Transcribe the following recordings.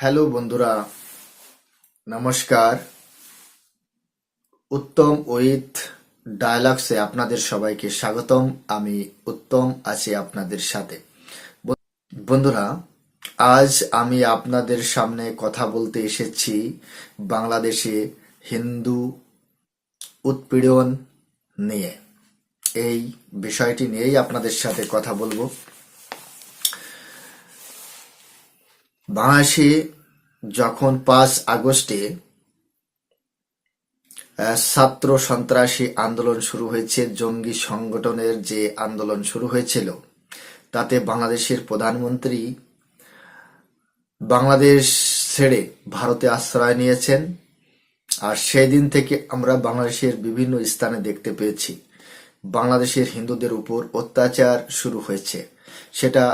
Hello বন্ধুরা, নমস্কার। উত্তম with ডায়ালগসে আপনাদের সবাইকে স্বাগতম। আমি উত্তম আছি আপনাদের সাথে। বন্ধুরা, আজ আমি আপনাদের সামনে কথা বলতে এসেছি বাংলাদেশে হিন্দু উৎপীড়ন নিয়ে। এই বিষয়টি নিয়েই আপনাদের সাথে কথা বলব। বাংলাদেশে যখন পাঁচ আগস্টে ছাত্র সন্ত্রাসী আন্দোলন শুরু হয়েছে, জঙ্গি সংগঠনের যে আন্দোলন শুরু হয়েছিল, তাতে বাংলাদেশের প্রধানমন্ত্রী বাংলাদেশ ছেড়ে ভারতে আশ্রয় নিয়েছেন। আর সেই দিন থেকে আমরা বাংলাদেশের বিভিন্ন স্থানে দেখতে পেয়েছি, বাংলাদেশের হিন্দুদের উপর অত্যাচার শুরু হয়েছে। সেটা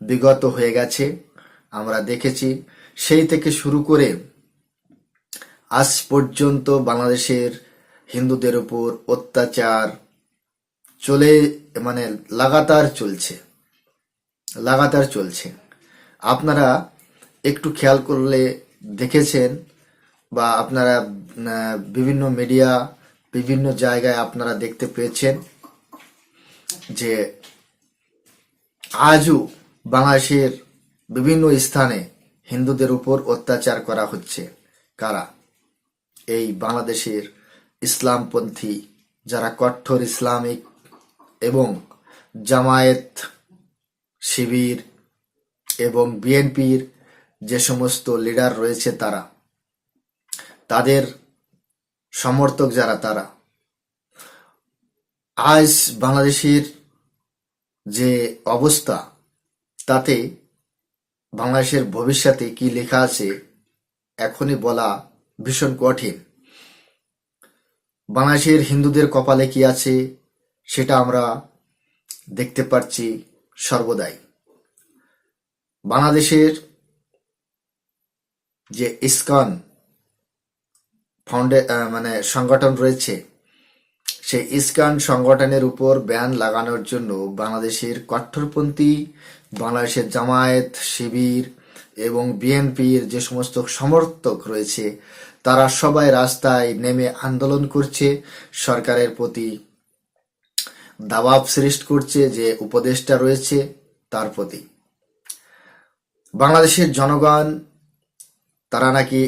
বিগত হয়ে গেছে। আমরা দেখেছি। সেই থেকে শুরু করে আজ পর্যন্ত বাংলাদেশের হিন্দুদের উপর অত্যাচার চলে মানে লাগাতার চলছে। লাগাতার চলছে। আপনারা একটু খেয়াল করলে দেখেছেন বা আপনারা বিভিন্ন মিডিয়া, বিভিন্ন জায়গায় আপনারা দেখতে পেয়েছেন যে আজও বাংলাদেশের বিভিন্ন স্থানে হিন্দুদের উপর অত্যাচার করা হচ্ছে। কারা? এই বাংলাদেশের ইসলামপন্থী যারা কঠোর ইসলামিক এবং জামায়াত শিবির এবং বিএনপির যে সমস্ত লিডার রয়েছে তারা, তাদের সমর্থক যারা তারা, আজ বাংলাদেশের যে অবস্থা, তাতে বাংলাদেশের ভবিষ্যতে কি লেখা আছে, এখনই বলা ভীষণ কঠিন। বাংলাদেশের হিন্দুদের কপালে কি আছে, সেটা আমরা দেখতে পাচ্ছি সর্বদাই। বাংলাদেশের যে ইসকন ফাউন্ডে মানে সংগঠন রয়েছে সেই ইসকন সংগঠনের উপর ব্যান লাগানোর জন্য বাংলাদেশের কট্টরপন্থী, বাংলাদেশের জামায়াত, শিবির এবং বিএনপির যে সমস্ত সমর্থক রয়েছে, তারা সবাই রাস্তায় নেমে আন্দোলন করছে, সরকারের প্রতি দাবাব সৃষ্টি করছে যে উপদেষ্টা রয়েছে তার প্রতি। বাংলাদেশের জনগণ, তারা নাকি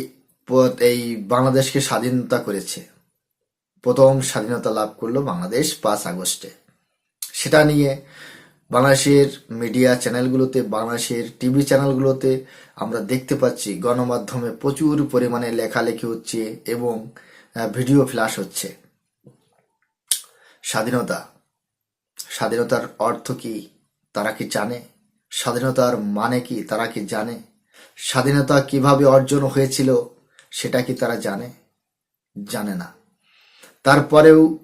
এই বাংলাদেশকে স্বাধীনতা করেছে। প্রথম স্বাধীনতা লাভ করল বাংলাদেশ পাঁচ আগস্টে। সেটা নিয়ে বাংলাদেশের মিডিয়া চ্যানেলগুলোতে বাংলাদেশের টিভি চ্যানেলগুলোতে আমরা দেখতে পাচ্ছি গণমাধ্যমে প্রচুর পরিমাণে লেখালেখি হচ্ছে এবং ভিডিও ফ্ল্যাশ হচ্ছে। স্বাধীনতা। স্বাধীনতার অর্থ কি তারা কি জানে? স্বাধীনতার মানে কি তারা কি জানে? স্বাধীনতা কীভাবে অর্জন হয়েছিল সেটা কি তারা জানে? জানে না। তারপরেও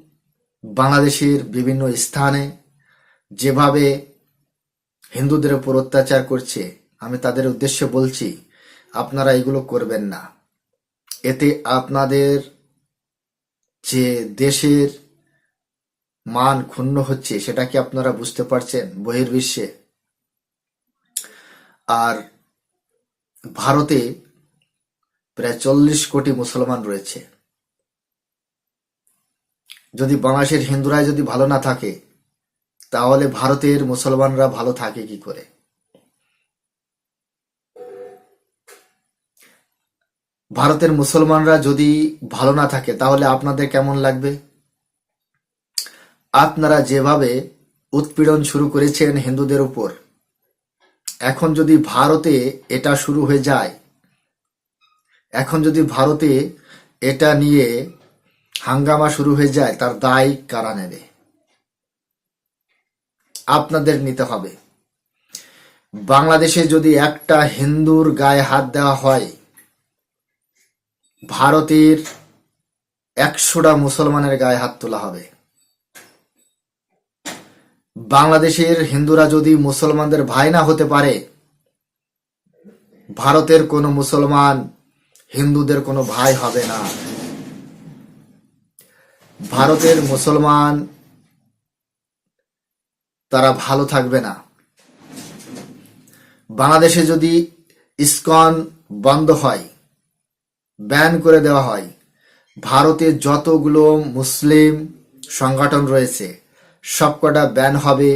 বাংলাদেশের বিভিন্ন স্থানে যেভাবে হিন্দুদের উপর অত্যাচার করছে, আমি তাদের উদ্দেশ্যে বলছি, আপনারা এগুলো করবেন না। এতে আপনাদের যে দেশের মান ক্ষুণ্ণ হচ্ছে, সেটা কি আপনারা বুঝতে পারছেন বহির্বিশ্বে? আর ভারতে প্রায় চল্লিশ কোটি মুসলমান রয়েছে। যদি বাংলাদেশের হিন্দুরাই যদি ভালো না থাকে, তাহলে ভারতের মুসলমানরা ভালো থাকে কি করে? ভারতের মুসলমানরা যদি ভালো না থাকে, তাহলে আপনাদের কেমন লাগবে? আপনারা যেভাবে উৎপীড়ন শুরু করেছেন হিন্দুদের উপর, এখন যদি ভারতে এটা শুরু হয়ে যায়, এখন যদি ভারতে এটা নিয়ে হাঙ্গামা শুরু হয়ে যায়, তার দায় কারা নেবে? আপনাদের নিতে হবে। বাংলাদেশে যদি একটা হিন্দুর গায়ে হাত দেওয়া হয়, ভারতের একশোটা মুসলমানের গায়ে হাত তোলা হবে। বাংলাদেশের হিন্দুরা যদি মুসলমানদের ভাই না হতে পারে, ভারতের কোনো মুসলমান হিন্দুদের কোনো ভাই হবে না। ভারতের মুসলমান তারা ভালো থাকবে না। বাংলাদেশে যদি ইসকন বন্ধ হয়, ব্যান করে দেওয়া হয়, ভারতে যতগুলো মুসলিম সংগঠন রয়েছে, সবকটা ব্যান হবে।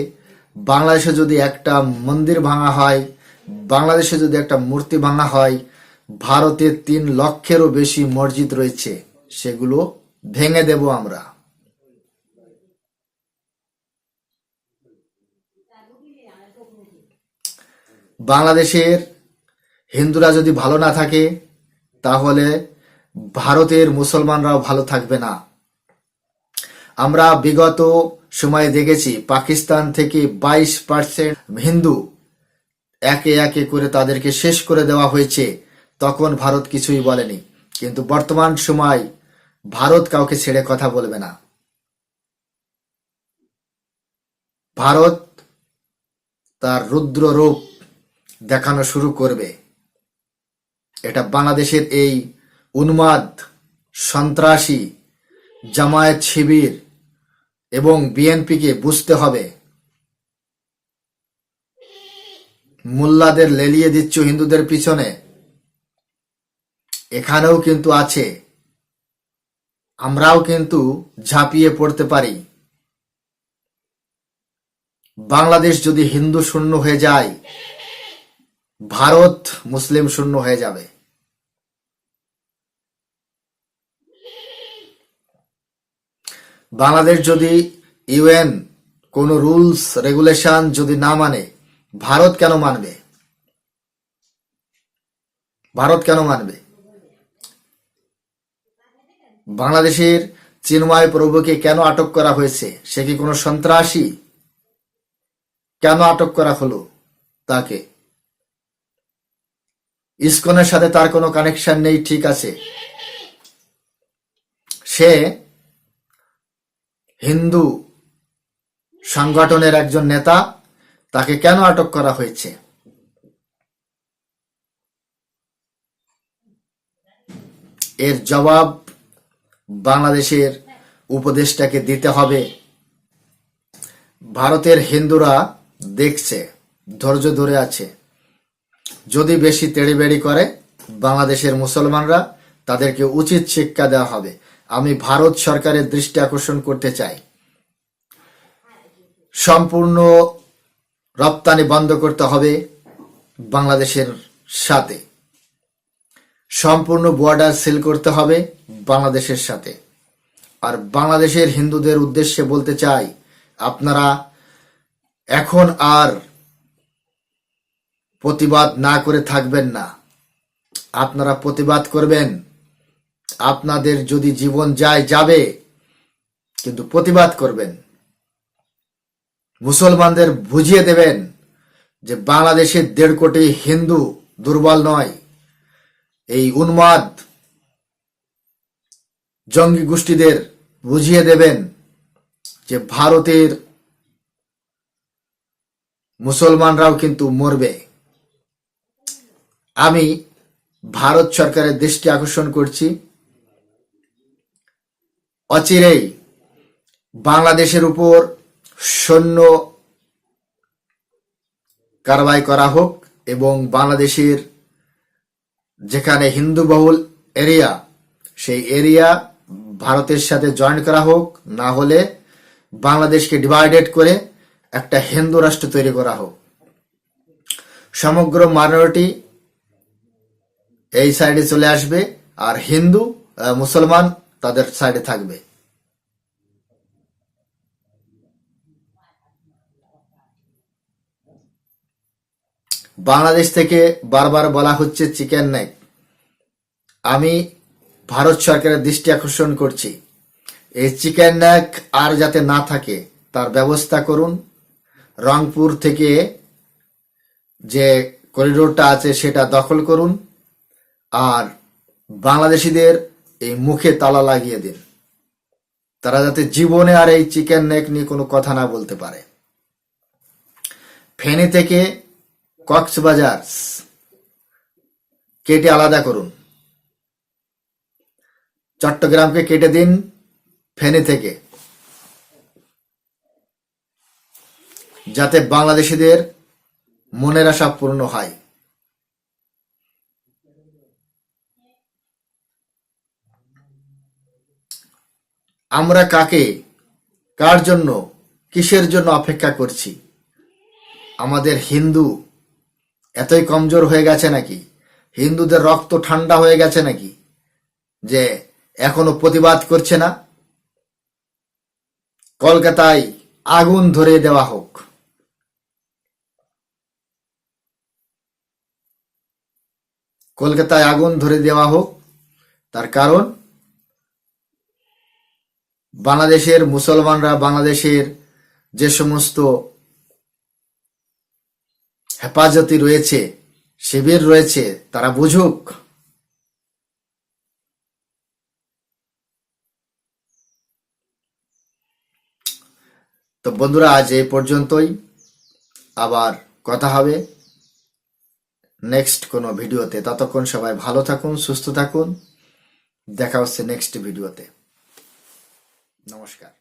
বাংলাদেশে যদি একটা মন্দির ভাঙা হয়, বাংলাদেশে যদি একটা মূর্তি ভাঙা হয়, ভারতে তিন লক্ষেরও বেশি মসজিদ রয়েছে, সেগুলো ভেঙে দেব আমরা। বাংলাদেশের হিন্দুরা যদি ভালো না থাকে, তাহলে ভারতের মুসলমানরাও ভালো থাকবে না। আমরা বিগত সময়ে দেখেছি, পাকিস্তান থেকে বাইশ পার্সেন্ট হিন্দু একে একে করে তাদেরকে শেষ করে দেওয়া হয়েছে। তখন ভারত কিছুই বলেনি। কিন্তু বর্তমান সময় ভারত কাউকে ছেড়ে কথা বলবে না। ভারত তার রুদ্র রূপ দেখানো শুরু করবে। এটা বাংলাদেশের এই উন্মাদ, সন্ত্রাসী, জামায়াত শিবির এবং বিএনপিকে বুঝতে হবে। মোল্লাদের লেলিয়ে দিচ্ছ হিন্দুদের পিছনে। এখানেও কিন্তু আছে আমরাও কিন্তু ঝাঁপিয়ে পড়তে পারি। বাংলাদেশ যদি হিন্দু শূন্য হয়ে যায়, ভারত মুসলিম শূন্য হয়ে যাবে। বাংলাদেশ যদি ইউএন কোন রুলস, রেগুলেশন যদি না মানে ভারত কেন মানবে? ভারত কেন মানবে? বাংলাদেশের চিন্ময় প্রভুকে কেন আটক করা হয়েছে? সে কি কোনো সন্ত্রাসী? কেন আটক করা হলো তাকে? ইসকনের সাথে তার কোনো কানেকশন নেই, ঠিক আছে। সে হিন্দু সংগঠনের একজন নেতা, তাকে কেন আটক করা হয়েছে? এর জবাব বাংলাদেশের উপদেশটাকে দিতে হবে। ভারতের হিন্দুরা দেখছে, ধৈর্য ধরে আছে। যদি বেশি তেড়িবেড়ি করে বাংলাদেশের মুসলমানরা, তাদেরকে উচিত শিক্ষা দেওয়া হবে। আমি ভারত সরকারের দৃষ্টি আকর্ষণ করতে চাই। সম্পূর্ণ রপ্তানি বন্ধ করতে হবে বাংলাদেশের সাথে। সম্পূর্ণ বর্ডার সিল করতে হবে বাংলাদেশের সাথে। আর বাংলাদেশের হিন্দুদের উদ্দেশ্যে বলতে চাই, আপনারা এখন আর প্রতিবাদ না করে থাকবেন না। আপনারা প্রতিবাদ করবেন। আপনাদের যদি জীবন যায়, যাবে, কিন্তু প্রতিবাদ করবেন। মুসলমানদের বুঝিয়ে দেবেন যে বাংলাদেশের দেড় কোটি হিন্দু দুর্বল নয়। এই উন্মাদ জঙ্গি গোষ্ঠীদের বুঝিয়ে দেবেন যে ভারতের মুসলমানরাও কিন্তু মরবে। আমি ভারত সরকারের দৃষ্টি আকর্ষণ করছি। অচিরেই বাংলাদেশের উপর সৈন্য কারবাই করা হোক এবং বাংলাদেশের যেখানে হিন্দু বহুল এরিয়া, সেই এরিয়া ভারতের সাথে জয়েন করা হোক, না হলে বাংলাদেশকে ডিভাইডেড করে একটা হিন্দু রাষ্ট্র তৈরি করা হোক। সমগ্র মাইনরিটি এই সাইডে চলে আসবে, আর হিন্দু মুসলমান তাদের সাইডে থাকবে। বাংলাদেশ থেকে বারবার বলা হচ্ছে চিকেন নেক আমি ভারত সরকারের দৃষ্টি আকর্ষণ করছি। এই চিকেন নেক আর যাতে না থাকে, তার ব্যবস্থা করুন। রংপুর থেকে যে করিডোরটা আছে, সেটা দখল করুন। আর বাংলাদেশিদের এই মুখে তালা লাগিয়ে দিন। তারা যাতে জীবনে আর এই চিকেন নেক নিয়ে কোনো কথা না বলতে পারে। ফেনী থেকে কক্সবাজার। কেটে আলাদা করুন। চট্টগ্রামকে কেটে দিন ফেনী থেকে। যাতে বাংলাদেশিদের মনের আশা পূর্ণ হয়। আমরা কাকে, কার জন্য, কিসের জন্য অপেক্ষা করছি? আমাদের হিন্দু এতই কমজোর হয়ে গেছে নাকি? হিন্দুদের রক্ত ঠান্ডা হয়ে গেছে নাকি? যে এখনও প্রতিবাদ করছে না? কলকাতায় আগুন ধরে দেওয়া হোক। কলকাতায় আগুন ধরে দেওয়া হোক। তার কারণ, বাংলাদেশের মুসলমানরা বাংলাদেশের যে সমস্ত হেফাজতি রয়েছে, শিবির রয়েছে, তারা বুঝুক। তো বন্ধুরা, আজ এই পর্যন্তই। আবার কথা হবে নেক্সট কোনো ভিডিওতে। ততক্ষণ সবাই ভালো থাকুন, সুস্থ থাকুন। দেখা হচ্ছে নেক্সট ভিডিওতে। নমস্কার।